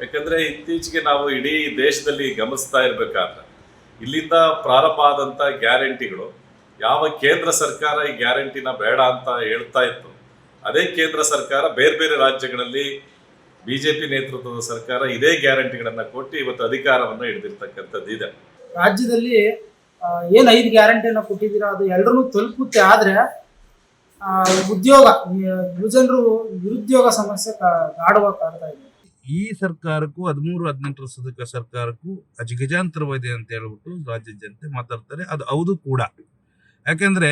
ಯಾಕಂದ್ರೆ ಇತ್ತೀಚೆಗೆ ನಾವು ಇಡೀ ದೇಶದಲ್ಲಿ ಗಮನಿಸ್ತಾ ಇರ್ಬೇಕಾದ್ರೆ, ಇಲ್ಲಿಂದ ಪ್ರಾರಂಭ ಆದಂತ ಗ್ಯಾರಂಟಿಗಳು, ಯಾವ ಕೇಂದ್ರ ಸರ್ಕಾರ ಈ ಗ್ಯಾರಂಟಿನ ಬೇಡ ಅಂತ ಹೇಳ್ತಾ ಇತ್ತು. ಅದೇ ಕೇಂದ್ರ ಸರ್ಕಾರ ಬೇರೆ ಬೇರೆ ರಾಜ್ಯಗಳಲ್ಲಿ ಬಿಜೆಪಿ ನೇತೃತ್ವದ ಸರ್ಕಾರ ಇದೇ ಗ್ಯಾರಂಟಿಗಳನ್ನು ಕೊಟ್ಟು ಇವತ್ತು ಅಧಿಕಾರವನ್ನು ಹಿಡಿದಿರ್ತಕ್ಕಂಥದ್ದು ಇದೆ. ರಾಜ್ಯದಲ್ಲಿ ಏನು ಐದು ಗ್ಯಾರಂಟಿಯನ್ನು ಕೊಟ್ಟಿದ್ದೀರಾ ಅದು ಎಲ್ಲರೂ ತಲುಪುತ್ತೆ ಆದ್ರೆ ಉದ್ಯೋಗ ಯುವಜನರು ನಿರುದ್ಯೋಗ ಸಮಸ್ಯೆ ಕಾ- ಗಾಢವಾಗಿ ಕಾಡ್ತಾ ಇದೆ. ಈ ಸರ್ಕಾರಕ್ಕೂ ಹದಿಮೂರು ಹದಿನೆಂಟರ ಸದಕ ಸರ್ಕಾರಕ್ಕೂ ಅಜಗಜಾಂತರವಿದೆ ಅಂತ ಹೇಳ್ಬಿಟ್ಟು ರಾಜ್ಯದ ಜನತೆ ಮಾತಾಡ್ತಾರೆ. ಅದು ಹೌದು ಕೂಡ. ಯಾಕೆಂದ್ರೆ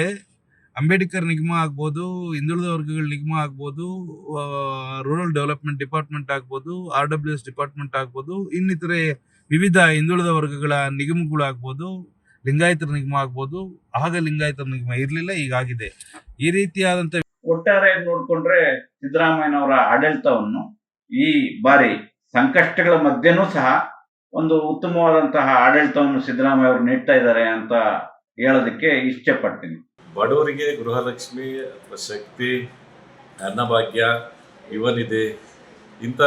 ಅಂಬೇಡ್ಕರ್ ನಿಗಮ ಆಗ್ಬೋದು, ಹಿಂದುಳಿದ ವರ್ಗಗಳ ನಿಗಮ ಆಗ್ಬೋದು ರೂರಲ್ ಡೆವಲಪ್ಮೆಂಟ್ ಡಿಪಾರ್ಟ್ಮೆಂಟ್ ಆಗ್ಬೋದು ಆರ್ ಡಬ್ಲ್ಯೂ ಎಸ್ ಡಿಪಾರ್ಟ್ಮೆಂಟ್ ಆಗ್ಬೋದು, ಇನ್ನಿತರೆ ವಿವಿಧ ಹಿಂದುಳಿದ ವರ್ಗಗಳ ನಿಗಮಗಳು ಆಗ್ಬೋದು, ಲಿಂಗಾಯತರ ನಿಗಮ ಆಗ್ಬೋದು, ಆಗ ಲಿಂಗಾಯತರ ನಿಗಮ ಇರಲಿಲ್ಲ ಈಗಾಗಿದೆ ಈ ರೀತಿಯಾದಂತ ಒಟ್ಟಾರೆ ನೋಡಿಕೊಂಡ್ರೆ ಸಿದ್ದರಾಮಯ್ಯನವರ ಆಡಳಿತವನ್ನು ಈ ಬಾರಿ ಸಂಕಷ್ಟಗಳ ಮಧ್ಯೆನೂ ಸಹ ಒಂದು ಉತ್ತಮವಾದಂತಹ ಆಡಳಿತವನ್ನು ಸಿದ್ದರಾಮಯ್ಯ ಅವರು ನೀಡ್ತಾ ಇದ್ದಾರೆ ಅಂತ ಹೇಳೋದಕ್ಕೆ ಇಷ್ಟಪಡ್ತೀನಿ. ಪಡ್ತೀನಿ ಬಡವರಿಗೆ ಗೃಹಲಕ್ಷ್ಮಿ ಅಥವಾ ಶಕ್ತಿ ಅನ್ನಭಾಗ್ಯ ಇವನಿದೆ ಇಂಥ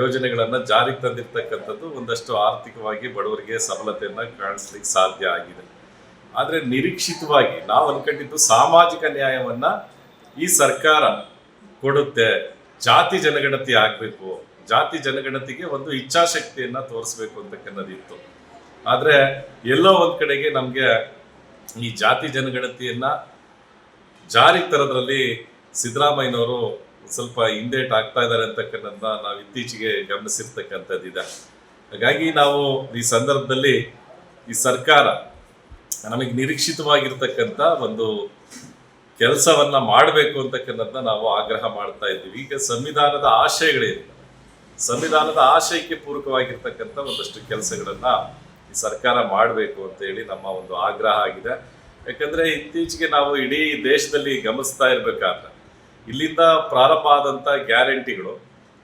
ಯೋಜನೆಗಳನ್ನು ಜಾರಿಗೆ ತಂದಿರ್ತಕ್ಕಂಥದ್ದು ಒಂದಷ್ಟು ಆರ್ಥಿಕವಾಗಿ ಬಡವರಿಗೆ ಸಫಲತೆಯನ್ನು ಕಾಣಿಸ್ಲಿಕ್ಕೆ ಸಾಧ್ಯ ಆಗಿದೆ. ಆದರೆ ನಿರೀಕ್ಷಿತವಾಗಿ ನಾವು ಅನ್ಕೊಂಡಿದ್ದು ಸಾಮಾಜಿಕ ನ್ಯಾಯವನ್ನು ಈ ಸರ್ಕಾರ ಕೊಡುತ್ತೆ. ಜಾತಿ ಜನಗಣತಿ ಆಗಬೇಕು. ಜಾತಿ ಜನಗಣತಿಗೆ ಒಂದು ಇಚ್ಛಾಶಕ್ತಿಯನ್ನ ತೋರಿಸ್ಬೇಕು ಅಂತಕ್ಕನ್ನೋದಿತ್ತು ಆದರೆ ಎಲ್ಲೋ ಒಂದ್ ಕಡೆಗೆ ನಮಗೆ ಈ ಜಾತಿ ಜನಗಣತಿಯನ್ನ ಜಾರಿಗೆ ತರೋದ್ರಲ್ಲಿ ಸಿದ್ದರಾಮಯ್ಯನವರು ಸ್ವಲ್ಪ ಹಿಂದೇಟ್ ಆಗ್ತಾ ಇದ್ದಾರೆ ಅಂತಕ್ಕಂಥದ್ದನ್ನ ನಾವು ಇತ್ತೀಚೆಗೆ ಗಮನಿಸಿರ್ತಕ್ಕಂಥದ್ದಿದೆ. ಹಾಗಾಗಿ ನಾವು ಈ ಸಂದರ್ಭದಲ್ಲಿ ಈ ಸರ್ಕಾರ ನಮಗೆ ನಿರೀಕ್ಷಿತವಾಗಿರ್ತಕ್ಕಂಥ ಒಂದು ಕೆಲಸವನ್ನ ಮಾಡಬೇಕು ಅಂತಕ್ಕಂಥದ್ದನ್ನ ನಾವು ಆಗ್ರಹ ಮಾಡ್ತಾ ಇದ್ದೀವಿ. ಈಗ ಸಂವಿಧಾನದ ಆಶಯಗಳೇನಿದೆ ಸಂವಿಧಾನದ ಆಶಯಕ್ಕೆ ಪೂರಕವಾಗಿರ್ತಕ್ಕಂಥ ಒಂದಷ್ಟು ಕೆಲಸಗಳನ್ನ ಈ ಸರ್ಕಾರ ಮಾಡಬೇಕು ಅಂತ ಹೇಳಿ ನಮ್ಮ ಒಂದು ಆಗ್ರಹ ಆಗಿದೆ. ಯಾಕಂದ್ರೆ ಇತ್ತೀಚೆಗೆ ನಾವು ಇಡೀ ದೇಶದಲ್ಲಿ ಗಮನಿಸ್ತಾ ಇರಬೇಕಾದ್ರೆ, ಇಲ್ಲಿಂದ ಪ್ರಾರಂಭ ಆದಂತ ಗ್ಯಾರಂಟಿಗಳು,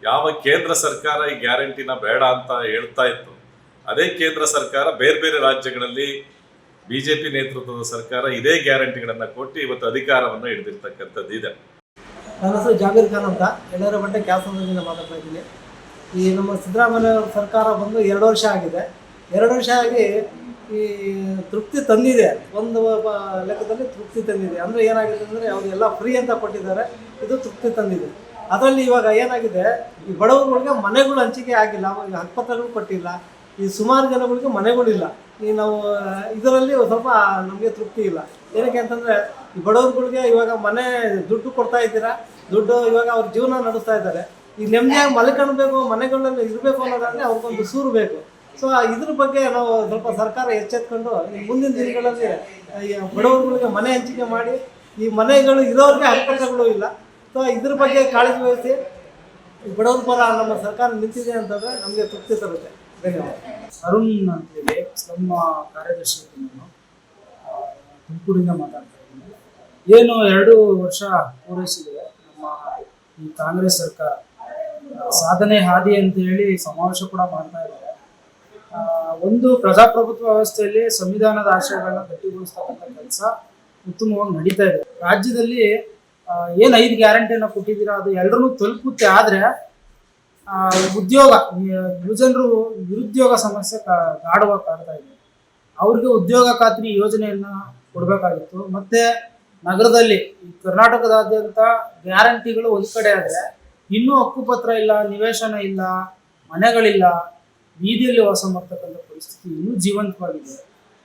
ಯಾವ ಕೇಂದ್ರ ಸರ್ಕಾರ ಈ ಗ್ಯಾರಂಟಿನ ಬೇಡ ಅಂತ ಹೇಳ್ತಾ ಇತ್ತು. ಅದೇ ಕೇಂದ್ರ ಸರ್ಕಾರ ಬೇರೆ ಬೇರೆ ರಾಜ್ಯಗಳಲ್ಲಿ ಬಿಜೆಪಿ ನೇತೃತ್ವದ ಸರ್ಕಾರ ಇದೇ ಗ್ಯಾರಂಟಿಗಳನ್ನ ಕೊಟ್ಟು ಇವತ್ತು ಅಧಿಕಾರವನ್ನು ಹಿಡಿದಿರ್ತಕ್ಕಂಥದ್ದು ಇದೆ. ನನ್ನ ಹೆಸರು ಜಾಬೀರ್ ಖಾನ್ ಅಂತ. ಎಲ್ಲರ ಬಂಡೆ ಕ್ಯಾಲ್ಸಂದ್ರದಿಂದ ಮಾತಾಡ್ತಾ ಇದ್ದೀನಿ. ಈ ನಮ್ಮ ಸಿದ್ದರಾಮಯ್ಯ ಸರ್ಕಾರ ಬಂದು ಎರಡು ವರ್ಷ ಆಗಿದೆ. ಎರಡು ವರ್ಷ ಆಗಿ ಈ ತೃಪ್ತಿ ತಂದಿದೆ. ಒಂದು ಲೆಕ್ಕದಲ್ಲಿ ತೃಪ್ತಿ ತಂದಿದೆ. ಅಂದರೆ ಏನಾಗಿದೆ ಅಂದರೆ ಅವರೆಲ್ಲ ಫ್ರೀ ಅಂತ ಕೊಟ್ಟಿದ್ದಾರೆ. ಇದು ತೃಪ್ತಿ ತಂದಿದೆ. ಅದರಲ್ಲಿ ಇವಾಗ ಏನಾಗಿದೆ? ಈ ಬಡವರುಗಳಿಗೆ ಮನೆಗಳು ಹಂಚಿಕೆ ಆಗಿಲ್ಲ. ಈಗ ಹಕ್ಕುಪತ್ರಗಳು ಕೊಟ್ಟಿಲ್ಲ. ಈ ಸುಮಾರು ಜನಗಳಿಗೆ ಮನೆಗಳಿಲ್ಲ ಈ ನಾವು, ಇದರಲ್ಲಿ ಸ್ವಲ್ಪ ನಮಗೆ ತೃಪ್ತಿ ಇಲ್ಲ. ಏನಕ್ಕೆ ಅಂತಂದರೆ, ಈ ಬಡವರುಗಳಿಗೆ ಇವಾಗ ಮನೆ ದುಡ್ಡು ಕೊಡ್ತಾ ಇದ್ದೀರಾ? ದುಡ್ಡು ಇವಾಗ ಅವ್ರ ಜೀವನ ನಡೆಸ್ತಾ ಇದ್ದಾರೆ. ಈ ನೆಮ್ಮದಿಯಾಗಿ ಮಲ್ಕೊಳ್ಬೇಕು, ಮನೆಗಳಲ್ಲಿ ಇರಬೇಕು ಅನ್ನೋದಾದರೆ ಅವ್ರಿಗೊಂದು ಸೂರು ಬೇಕು. ಸೊ ಇದ್ರ ಬಗ್ಗೆ ನಾವು ಸ್ವಲ್ಪ ಸರ್ಕಾರ ಎಚ್ಚೆತ್ಕೊಂಡು ಮುಂದಿನ ದಿನಗಳಲ್ಲಿ ಬಡವರುಗಳಿಗೆ ಮನೆ ಹಂಚಿಕೆ ಮಾಡಿ, ಈ ಮನೆಗಳು ಇರೋರಿಗೆ ಅವಕಾಶಗಳು ಇಲ್ಲ. ಸೊ ಇದ್ರ ಬಗ್ಗೆ ಕಾಳಜಿ ವಹಿಸಿ ಬಡವರ ಪರ ನಮ್ಮ ಸರ್ಕಾರ ನಿಂತಿದೆ ಅಂತಂದರೆ ನಮಗೆ ತೃಪ್ತಿ ತರುತ್ತೆ. ಅರುಣ್ ಅಂತೇಳಿ ನಮ್ಮ ಕಾರ್ಯದರ್ಶಿ ತುಮಕೂರಿಂದ ಮಾತಾಡ್ತಾ ಏನು ಎರಡು ವರ್ಷ ಪೂರೈಸಿದೆ ನಮ್ಮ ಈ ಕಾಂಗ್ರೆಸ್ ಸರ್ಕಾರ. ಸಾಧನೆ ಹಾದಿ ಅಂತ ಹೇಳಿ ಸಮಾವೇಶ ಕೂಡ ಮಾಡ್ತಾ ಇದ್ದಾರೆ. ಒಂದು ಪ್ರಜಾಪ್ರಭುತ್ವ ವ್ಯವಸ್ಥೆಯಲ್ಲಿ ಸಂವಿಧಾನದ ಆಶಯಗಳನ್ನ ಗಟ್ಟಿಗೊಳಿಸ್ತಕ್ಕಂಥ ಕೆಲಸ ಉತ್ತಮವಾಗಿ ನಡೀತಾ ಇದೆ. ರಾಜ್ಯದಲ್ಲಿ ಏನು ಐದು ಗ್ಯಾರಂಟಿಯನ್ನ ಕೊಟ್ಟಿದ್ದೀರಾ ಅದು ಎಲ್ಲರನ್ನೂ ತಲುಪುತ್ತೆ. ಆದ್ರೆ ಉದ್ಯೋಗ ಯುವಜನರು ನಿರುದ್ಯೋಗ ಸಮಸ್ಯೆ ಕಾಡುವ ಕಾಡ್ತಾ ಇದೆ. ಅವ್ರಿಗೆ ಉದ್ಯೋಗ ಖಾತ್ರಿ ಯೋಜನೆಯನ್ನ ಕೊಡಬೇಕಾಗಿತ್ತು. ಮತ್ತೆ ನಗರದಲ್ಲಿ ಕರ್ನಾಟಕದಾದ್ಯಂತ ಗ್ಯಾರಂಟಿಗಳು ಒಂದು ಕಡೆ ಆದರೆ ಇನ್ನೂ ಹಕ್ಕುಪತ್ರ ಇಲ್ಲ, ನಿವೇಶನ ಇಲ್ಲ, ಮನೆಗಳಿಲ್ಲ, ಬೀದಿಯಲ್ಲಿ ವಾಸ ಮಾಡ್ತಕ್ಕಂಥ ಪರಿಸ್ಥಿತಿ ಇನ್ನೂ ಜೀವಂತವಾಗಿದೆ.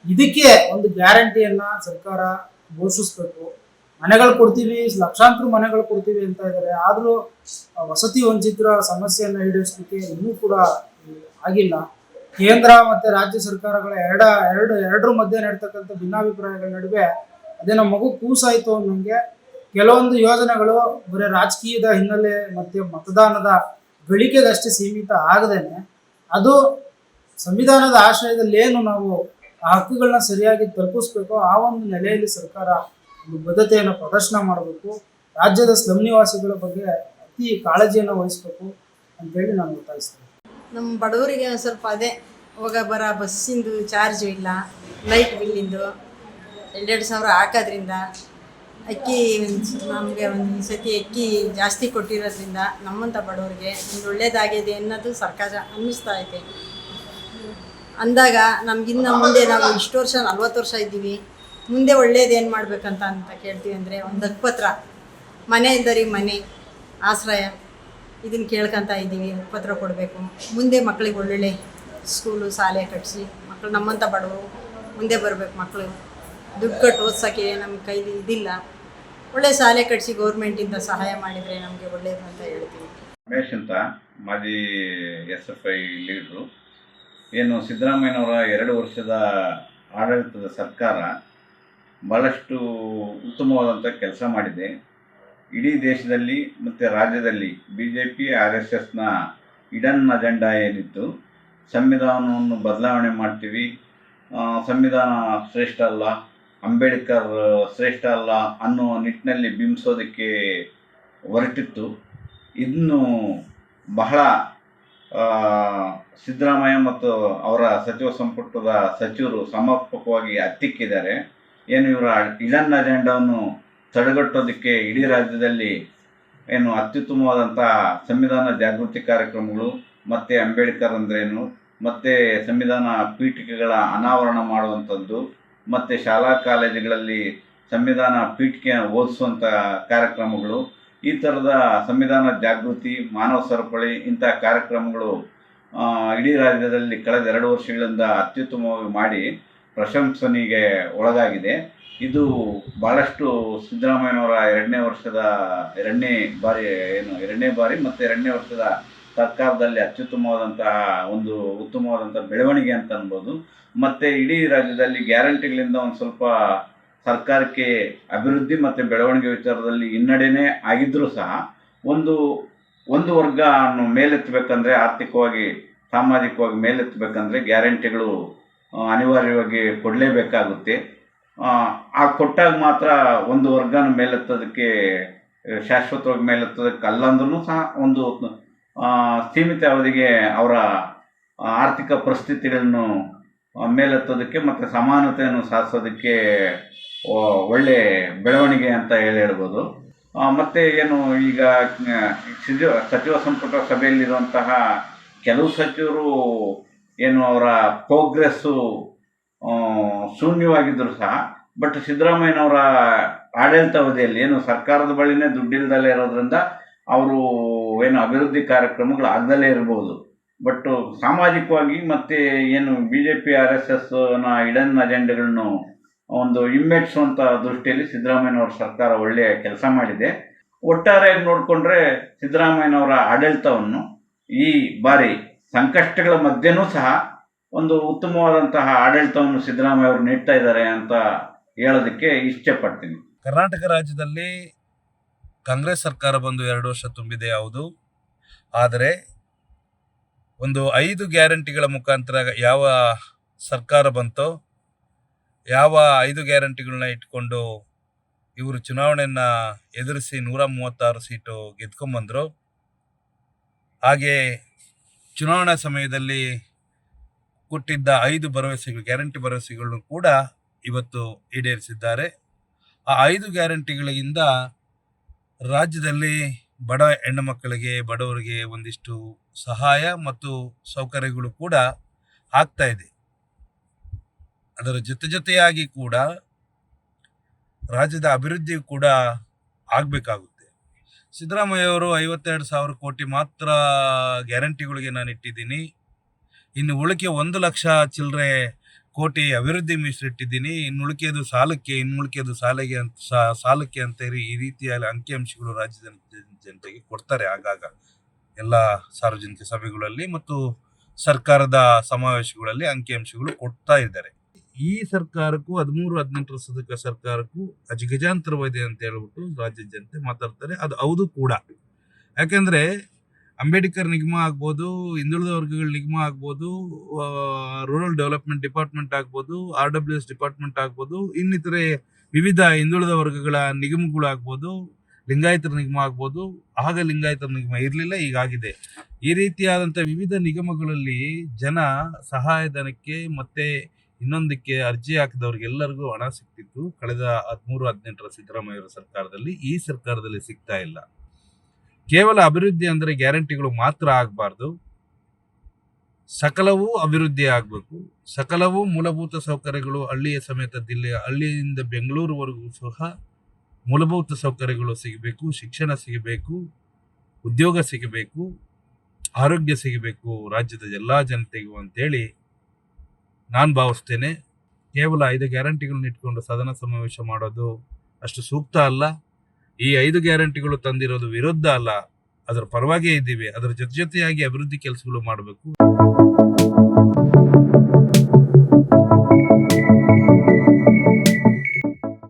ಇದಕ್ಕೆ ಒಂದು ಗ್ಯಾರಂಟಿಯನ್ನ ಸರ್ಕಾರ ಘೋಷಿಸ್ಬೇಕು. ಮನೆಗಳು ಕೊಡ್ತೀವಿ, ಲಕ್ಷಾಂತರ ಮನೆಗಳು ಕೊಡ್ತೀವಿ ಅಂತ ಇದ್ದಾರೆ ಆದರೂ ವಸತಿ ವಂಚಿತರ ಸಮಸ್ಯೆಯನ್ನು ಈಡೇರಿಸಲಿಕ್ಕೆ ಇನ್ನೂ ಕೂಡ ಆಗಿಲ್ಲ. ಕೇಂದ್ರ ಮತ್ತೆ ರಾಜ್ಯ ಸರ್ಕಾರಗಳ ಎರಡ, ಎರಡು, ಎರಡರ ಮಧ್ಯೆ ನಡ್ತಕ್ಕಂಥ ಭಿನ್ನಾಭಿಪ್ರಾಯಗಳ ನಡುವೆ ಅದೇ ನಮ್ಮ ಮಗು ಕೂಸಾಯಿತು ಅನ್ನೋಂಗೆ ಕೆಲವೊಂದು ಯೋಜನೆಗಳು ಬರೀ ರಾಜಕೀಯದ ಹಿನ್ನೆಲೆ ಮತ್ತೆ ಮತದಾನದ ಗಳಿಕೆಗಷ್ಟೇ ಸೀಮಿತ ಆಗದೇನೆ. ಅದು ಸಂವಿಧಾನದ ಆಶ್ರಯದಲ್ಲಿ ಏನು ನಾವು ಆ ಹಕ್ಕುಗಳನ್ನ ಸರಿಯಾಗಿ ತಲುಪಿಸ್ಬೇಕು ಆ ಒಂದು ನೆಲೆಯಲ್ಲಿ ಸರ್ಕಾರ ಒಂದು ಬದ್ಧತೆಯನ್ನು ಪ್ರದರ್ಶನ ಮಾಡಬೇಕು. ರಾಜ್ಯದ ಸ್ಲಮ್ ನಿವಾಸಿಗಳ ಬಗ್ಗೆ ಅತಿ ಕಾಳಜಿಯನ್ನು ವಹಿಸಬೇಕು ಅಂತೇಳಿ ನಾನು ಒತ್ತಾಯಿಸ್ತೇನೆ. ನಮ್ಮ ಬಡವರಿಗೆ ಒಂದು ಸ್ವಲ್ಪ ಅದೇ ಹೋಗ ಬರ ಬಸ್ಸಿಂದು ಚಾರ್ಜು ಇಲ್ಲ ಲೈಟ್ ಬಿಲ್ಲಿಂದು ಎರಡೆರಡು ಸಾವಿರ ಹಾಕೋದ್ರಿಂದ ಅಕ್ಕಿ ನಮಗೆ ಒಂದು ಸತಿ ಅಕ್ಕಿ ಜಾಸ್ತಿ ಕೊಟ್ಟಿರೋದ್ರಿಂದ ನಮ್ಮಂಥ ಬಡವರಿಗೆ ಒಂದು ಒಳ್ಳೇದಾಗಿದೆ ಅನ್ನೋದು ಸರ್ಕಾರ ಅನ್ನಿಸ್ತಾ ಐತೆ ಅಂದಾಗ ನಮಗಿನ್ನ ಮುಂದೆ ನಾವು ಇಷ್ಟು ವರ್ಷ ನಲ್ವತ್ತು ವರ್ಷ ಇದ್ದೀವಿ. ಮುಂದೆ ಒಳ್ಳೇದು ಏನು ಮಾಡಬೇಕಂತ ಅಂತ ಕೇಳ್ತೀವಿ ಅಂದರೆ ಒಂದು ಹಕ್ಪತ್ರ ಮನೆ ಇದ್ದರಿಗೆ ಮನೆ, ಆಶ್ರಯ ಇದನ್ನು ಕೇಳ್ಕೊತಾ ಇದ್ದೀವಿ ಹಕ್ಪತ್ರ ಕೊಡಬೇಕು. ಮುಂದೆ ಮಕ್ಕಳಿಗೆ ಒಳ್ಳೊಳ್ಳೆ ಸ್ಕೂಲು ಶಾಲೆ ಕಟ್ಟಿಸಿ ಮಕ್ಕಳು ನಮ್ಮಂಥ ಬಡವರು ಮುಂದೆ ಬರಬೇಕು ಮಕ್ಕಳು ದುಡ್ಡು ಕಟ್ಟು ಓದ್ಸೋಕ್ಕೆ ನಮ್ಮ ಕೈಲಿ ಇದಿಲ್ಲ. ಒಳ್ಳೆ ಶಾಲೆ ಕಟ್ಟಿಸಿ ಗೌರ್ಮೆಂಟಿಂದ ಸಹಾಯ ಮಾಡಿದರೆ ನಮಗೆ ಒಳ್ಳೇದು ಅಂತ ಹೇಳ್ತೀವಿ. ರಮೇಶ್ ಅಂತ ಮಾಜಿ ಎಸ್ ಎಫ್ ಐ ಲೀಡ್ರು. ಏನು ಸಿದ್ದರಾಮಯ್ಯನವರ ಎರಡು ವರ್ಷದ ಆಡಳಿತದ ಸರ್ಕಾರ ಭಾಳಷ್ಟು ಉತ್ತಮವಾದಂಥ ಕೆಲಸ ಮಾಡಿದೆ. ಇಡೀ ದೇಶದಲ್ಲಿ ಮತ್ತು ರಾಜ್ಯದಲ್ಲಿ B J P R S S hidden agenda ಏನಿತ್ತು, ಸಂವಿಧಾನವನ್ನು ಬದಲಾವಣೆ ಮಾಡ್ತೀವಿ. ಸಂವಿಧಾನ ಶ್ರೇಷ್ಠ ಅಲ್ಲ, ಅಂಬೇಡ್ಕರ್ ಶ್ರೇಷ್ಠ ಅಲ್ಲ ಅನ್ನೋ ನಿಟ್ಟಿನಲ್ಲಿ ಬಿಂಬಿಸೋದಕ್ಕೆ ಹೊರಟಿತ್ತು. ಇದನ್ನು ಬಹಳ ಸಿದ್ದರಾಮಯ್ಯ ಮತ್ತು ಅವರ ಸಚಿವ ಸಂಪುಟದ ಸಚಿವರು ಸಮರ್ಪಕವಾಗಿ ಹತ್ತಿಕ್ಕಿದ್ದಾರೆ ಏನು ಇವರ ಇಡನ್ ಅಜೆಂಡಾವನ್ನು ತಡೆಗಟ್ಟೋದಕ್ಕೆ ಇಡೀ ರಾಜ್ಯದಲ್ಲಿ ಏನು ಅತ್ಯುತ್ತಮವಾದಂತಹ ಸಂವಿಧಾನ ಜಾಗೃತಿ ಕಾರ್ಯಕ್ರಮಗಳು, ಮತ್ತು ಅಂಬೇಡ್ಕರ್ ಅಂದ್ರೇನು, ಮತ್ತು ಸಂವಿಧಾನ ಪೀಠಿಕೆಗಳ ಅನಾವರಣ ಮಾಡುವಂಥದ್ದು, ಮತ್ತು ಶಾಲಾ ಕಾಲೇಜುಗಳಲ್ಲಿ ಸಂವಿಧಾನ ಪೀಠಿಕೆ ಓದಿಸುವಂಥ ಕಾರ್ಯಕ್ರಮಗಳು, ಈ ಥರದ ಸಂವಿಧಾನ ಜಾಗೃತಿ, ಮಾನವ ಸರಪಳಿ ಇಂಥ ಕಾರ್ಯಕ್ರಮಗಳು ಇಡೀ ರಾಜ್ಯದಲ್ಲಿ ಕಳೆದ ಎರಡು ವರ್ಷಗಳಿಂದ ಅತ್ಯುತ್ತಮವಾಗಿ ಮಾಡಿ ಪ್ರಶಂಸನೆಗೆ ಒಳಗಾಗಿದೆ. ಇದು ಭಾಳಷ್ಟು ಸಿದ್ದರಾಮಯ್ಯನವರ ಎರಡನೇ ವರ್ಷದ, ಎರಡನೇ ಬಾರಿ ಏನು, ಎರಡನೇ ಬಾರಿ ಮತ್ತು ಎರಡನೇ ವರ್ಷದ ಸರ್ಕಾರದಲ್ಲಿ ಅತ್ಯುತ್ತಮವಾದಂತಹ ಒಂದು ಉತ್ತಮವಾದಂಥ ಬೆಳವಣಿಗೆ ಅಂತ ಅನ್ಬೋದು. ಮತ್ತು ಇಡೀ ರಾಜ್ಯದಲ್ಲಿ ಗ್ಯಾರಂಟಿಗಳಿಂದ ಒಂದು ಸ್ವಲ್ಪ ಸರ್ಕಾರಕ್ಕೆ ಅಭಿವೃದ್ಧಿ ಮತ್ತು ಬೆಳವಣಿಗೆ ವಿಚಾರದಲ್ಲಿ ಹಿನ್ನಡೆನೇ ಆಗಿದ್ದರೂ ಸಹ ಒಂದು ಒಂದು ವರ್ಗ ಮೇಲೆತ್ತಬೇಕಂದ್ರೆ ಆರ್ಥಿಕವಾಗಿ, ಸಾಮಾಜಿಕವಾಗಿ ಮೇಲೆತ್ತಬೇಕಂದ್ರೆ ಗ್ಯಾರಂಟಿಗಳು ಅನಿವಾರ್ಯವಾಗಿ ಕೊಡಲೇಬೇಕಾಗುತ್ತೆ. ಆ, ಕೊಟ್ಟಾಗ ಮಾತ್ರ ಒಂದು ವರ್ಗನ ಮೇಲೆತ್ತೋದಕ್ಕೆ ಶಾಶ್ವತವಾಗಿ ಮೇಲೆತ್ತೋದಕ್ಕೆ ಅಲ್ಲಂದ್ರೂ ಸಹ ಒಂದು ಸೀಮಿತ ಅವಧಿಗೆ ಅವರ ಆರ್ಥಿಕ ಪರಿಸ್ಥಿತಿಗಳನ್ನು ಮೇಲೆತ್ತೋದಕ್ಕೆ ಮತ್ತು ಸಮಾನತೆಯನ್ನು ಸಾಧಿಸೋದಕ್ಕೆ ಒಳ್ಳೆ ಬೆಳವಣಿಗೆ ಅಂತ ಹೇಳಿ ಹೇಳ್ಬೋದು. ಮತ್ತೆ ಏನು ಈಗ ಸಚಿವ ಸಚಿವ ಸಂಪುಟ ಸಭೆಯಲ್ಲಿರುವಂತಹ ಕೆಲವು ಸಚಿವರು ಏನು ಅವರ ಪ್ರೋಗ್ರೆಸ್ಸು ಶೂನ್ಯವಾಗಿದ್ದರೂ ಸಹ ಬಟ್ ಸಿದ್ದರಾಮಯ್ಯನವರ ಆಡಳಿತಾವಧಿಯಲ್ಲಿ ಏನು ಸರ್ಕಾರದ ಬಳಿನೇ ದುಡ್ಡಿಲ್ದಲೇ ಇರೋದ್ರಿಂದ ಅವರು ಏನು ಅಭಿವೃದ್ಧಿ ಕಾರ್ಯಕ್ರಮಗಳು ಆಗದಲ್ಲೇ ಇರ್ಬೋದು. ಬಟ್ ಸಾಮಾಜಿಕವಾಗಿ ಮತ್ತೆ ಏನು B J P R S S hidden ಅಜೆಂಡಗಳನ್ನು ಒಂದು ಹಿಮ್ಮೆಟ್ಟಿಸುವಂಥ ದೃಷ್ಟಿಯಲ್ಲಿ ಸಿದ್ದರಾಮಯ್ಯನವರ ಸರ್ಕಾರ ಒಳ್ಳೆಯ ಕೆಲಸ ಮಾಡಿದೆ. ಒಟ್ಟಾರೆಯಾಗಿ ನೋಡಿಕೊಂಡ್ರೆ ಸಿದ್ದರಾಮಯ್ಯನವರ ಆಡಳಿತವನ್ನು ಈ ಬಾರಿ ಸಂಕಷ್ಟಗಳ ಮಧ್ಯನೂ ಸಹ ಒಂದು ಉತ್ತಮವಾದಂತಹ ಆಡಳಿತವನ್ನು ಸಿದ್ದರಾಮಯ್ಯ ಅವರು ನೀಡ್ತಾ ಇದ್ದಾರೆ ಅಂತ ಹೇಳೋದಕ್ಕೆ ಇಷ್ಟಪಡ್ತೀನಿ. ಕರ್ನಾಟಕ ರಾಜ್ಯದಲ್ಲಿ ಕಾಂಗ್ರೆಸ್ ಸರ್ಕಾರ ಬಂದು ಎರಡು ವರ್ಷ ತುಂಬಿದೆ ಯಾವುದು ಆದರೆ ಒಂದು ಐದು ಗ್ಯಾರಂಟಿಗಳ ಮುಖಾಂತರ ಯಾವ ಸರ್ಕಾರ ಬಂತೋ ಯಾವ ಐದು ಗ್ಯಾರಂಟಿಗಳನ್ನ ಇಟ್ಕೊಂಡು ಇವರು ಚುನಾವಣೆಯನ್ನು ಎದುರಿಸಿ ನೂರ ಮೂವತ್ತಾರು ಸೀಟು ಗೆದ್ಕೊಂಬಂದರು. ಹಾಗೆ ಚುನಾವಣಾ ಸಮಯದಲ್ಲಿ ಕೊಟ್ಟಿದ್ದ ಐದು ಭರವಸೆಗಳು, ಗ್ಯಾರಂಟಿ ಭರವಸೆಗಳನ್ನು ಕೂಡ ಇವತ್ತು ಈಡೇರಿಸಿದ್ದಾರೆ. ಆ ಐದು ಗ್ಯಾರಂಟಿಗಳಿಂದ ರಾಜ್ಯದಲ್ಲಿ ಬಡ ಹೆಣ್ಣು ಮಕ್ಕಳಿಗೆ, ಬಡವರಿಗೆ ಒಂದಿಷ್ಟು ಸಹಾಯ ಮತ್ತು ಸೌಕರ್ಯಗಳು ಕೂಡ ಆಗ್ತಾ ಇದೆ. ಅದರ ಜೊತೆ ಜೊತೆಯಾಗಿ ಕೂಡ ರಾಜ್ಯದ ಅಭಿವೃದ್ಧಿ ಕೂಡ ಆಗಬೇಕಾಗುತ್ತೆ ಸಿದ್ದರಾಮಯ್ಯ ಅವರು ಐವತ್ತೆರಡು ಸಾವಿರ ಕೋಟಿ ಮಾತ್ರ ಗ್ಯಾರಂಟಿಗಳಿಗೆ ನಾನು ಇಟ್ಟಿದ್ದೀನಿ. ಇನ್ನು ಉಳಿಕೆ ಒಂದು ಲಕ್ಷ ಚಿಲ್ಲರೆ ಕೋಟಿ ಅಭಿವೃದ್ಧಿ ಮೀಸಲಿಟ್ಟಿದ್ದೀನಿ ಇನ್ನು ಉಳಿಕೆದು ಸಾಲಕ್ಕೆ, ಇನ್ನು ಉಳಿಕೆದು ಸಾಲಿಗೆ ಅಂತ ಸಾಲಕ್ಕೆ ಅಂತ ಹೇಳಿ ಈ ರೀತಿಯ ಅಂಕಿಅಂಶಗಳು ರಾಜ್ಯದ ಜನ- ಜನತೆಗೆ ಕೊಡ್ತಾರೆ ಆಗಾಗ ಎಲ್ಲ ಸಾರ್ವಜನಿಕ ಸಭೆಗಳಲ್ಲಿ ಮತ್ತು ಸರ್ಕಾರದ ಸಮಾವೇಶಗಳಲ್ಲಿ ಅಂಕಿಅಂಶಗಳು ಕೊಡ್ತಾ ಇದ್ದಾರೆ. ಈ ಸರ್ಕಾರಕ್ಕೂ ಹದಿಮೂರು, ಹದಿನೆಂಟು ವರ್ಷದ ಸರ್ಕಾರಕ್ಕೂ ಅಜಗಜಾಂತರವಿದೆ ಅಂತ ಹೇಳ್ಬಿಟ್ಟು ರಾಜ್ಯದ ಜನತೆ ಮಾತಾಡ್ತಾರೆ. ಅದು ಹೌದು ಕೂಡ. ಯಾಕೆಂದ್ರೆ ಅಂಬೇಡ್ಕರ್ ನಿಗಮ ಆಗ್ಬೋದು, ಹಿಂದುಳಿದ ವರ್ಗಗಳ ನಿಗಮ ಆಗ್ಬೋದು ರೂರಲ್ ಡೆವಲಪ್ಮೆಂಟ್ ಡಿಪಾರ್ಟ್ಮೆಂಟ್ ಆಗ್ಬೋದು ಆರ್ ಡಬ್ಲ್ಯೂ ಎಸ್ ಡಿಪಾರ್ಟ್ಮೆಂಟ್ ಆಗ್ಬೋದು, ಇನ್ನಿತರೆ ವಿವಿಧ ಹಿಂದುಳಿದ ವರ್ಗಗಳ ನಿಗಮಗಳಾಗ್ಬೋದು ಲಿಂಗಾಯತರ ನಿಗಮ ಆಗ್ಬೋದು, ಆಗ ಲಿಂಗಾಯತರ ನಿಗಮ ಇರಲಿಲ್ಲ ಈಗಾಗಿದೆ ಈ ರೀತಿಯಾದಂಥ ವಿವಿಧ ನಿಗಮಗಳಲ್ಲಿ ಜನ ಸಹಾಯಧನಕ್ಕೆ ಮತ್ತೆ ಇನ್ನೊಂದಕ್ಕೆ ಅರ್ಜಿ ಹಾಕಿದವ್ರಿಗೆಲ್ಲರಿಗೂ ಹಣ ಸಿಕ್ತಿತ್ತು. ಕಳೆದ ಹದಿಮೂರು, ಹದಿನೆಂಟರ ಸಿದ್ದರಾಮಯ್ಯ ಸರ್ಕಾರದಲ್ಲಿ ಈ ಸರ್ಕಾರದಲ್ಲಿ ಸಿಗ್ತಾ ಇಲ್ಲ. ಕೇವಲ ಅಭಿವೃದ್ಧಿ ಅಂದರೆ ಗ್ಯಾರಂಟಿಗಳು ಮಾತ್ರ ಆಗಬಾರ್ದು. ಸಕಲವೂ ಅಭಿವೃದ್ಧಿ ಆಗಬೇಕು. ಸಕಲವೂ ಮೂಲಭೂತ ಸೌಕರ್ಯಗಳು ಹಳ್ಳಿಯ ಸಮೇತ ಜಿಲ್ಲೆಯ ಹಳ್ಳಿಯಿಂದ ಬೆಂಗಳೂರುವರೆಗೂ ಸಹ ಮೂಲಭೂತ ಸೌಕರ್ಯಗಳು ಸಿಗಬೇಕು, ಶಿಕ್ಷಣ ಸಿಗಬೇಕು, ಉದ್ಯೋಗ ಸಿಗಬೇಕು, ಆರೋಗ್ಯ ಸಿಗಬೇಕು, ರಾಜ್ಯದ ಎಲ್ಲ ಜನತೆಗೂ ಅಂತೇಳಿ ನಾನು ಭಾವಿಸ್ತೇನೆ, ಕೇವಲ ಐದು ಗ್ಯಾರಂಟಿಗಳನ್ನ ಇಟ್ಕೊಂಡು ಸದನ ಸಮಾವೇಶ ಮಾಡೋದು ಅಷ್ಟು ಸೂಕ್ತ ಅಲ್ಲ. ಈ ಐದು ಗ್ಯಾರಂಟಿಗಳು ತಂದಿರೋದು ವಿರುದ್ಧ ಅಲ್ಲ. ಅದರ ಪರವಾಗೇ ಇದ್ದೀವಿ. ಅದರ ಜೊತೆ ಜೊತೆಯಾಗಿ ಅಭಿವೃದ್ಧಿ ಕೆಲಸಗಳು ಮಾಡಬೇಕು.